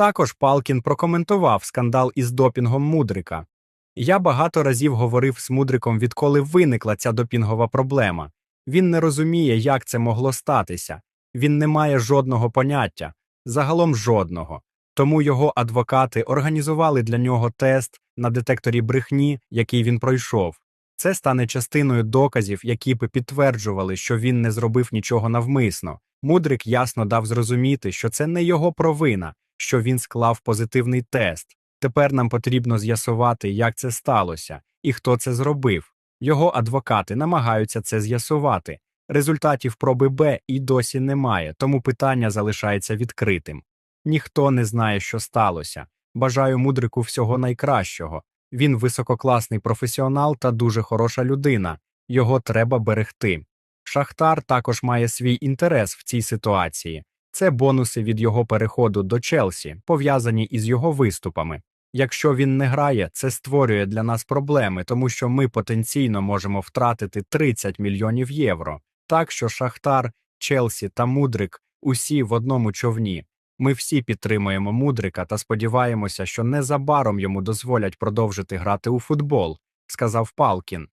Також Палкін прокоментував скандал із допінгом Мудрика. Я багато разів говорив з Мудриком, відколи виникла ця допінгова проблема. Він не розуміє, як це могло статися. Він не має жодного поняття, загалом жодного. Тому його адвокати організували для нього тест на детекторі брехні, який він пройшов. Це стане частиною доказів, які б підтверджували, що він не зробив нічого навмисно. Мудрик ясно дав зрозуміти, що це не його провина, що він склав позитивний тест. Тепер нам потрібно з'ясувати, як це сталося і хто це зробив. Його адвокати намагаються це з'ясувати. Результатів проби Б і досі немає, тому питання залишається відкритим. Ніхто не знає, що сталося. Бажаю мудрику всього найкращого. Він висококласний професіонал та дуже хороша людина. Його треба берегти. Шахтар також має свій інтерес в цій ситуації. Це бонуси від його переходу до Челсі, пов'язані із його виступами. Якщо він не грає, це створює для нас проблеми, тому що ми потенційно можемо втратити 30 мільйонів євро. Так що Шахтар, Челсі та Мудрик усі в одному човні. Ми всі підтримуємо Мудрика та сподіваємося, що незабаром йому дозволять продовжити грати у футбол, сказав Палкін.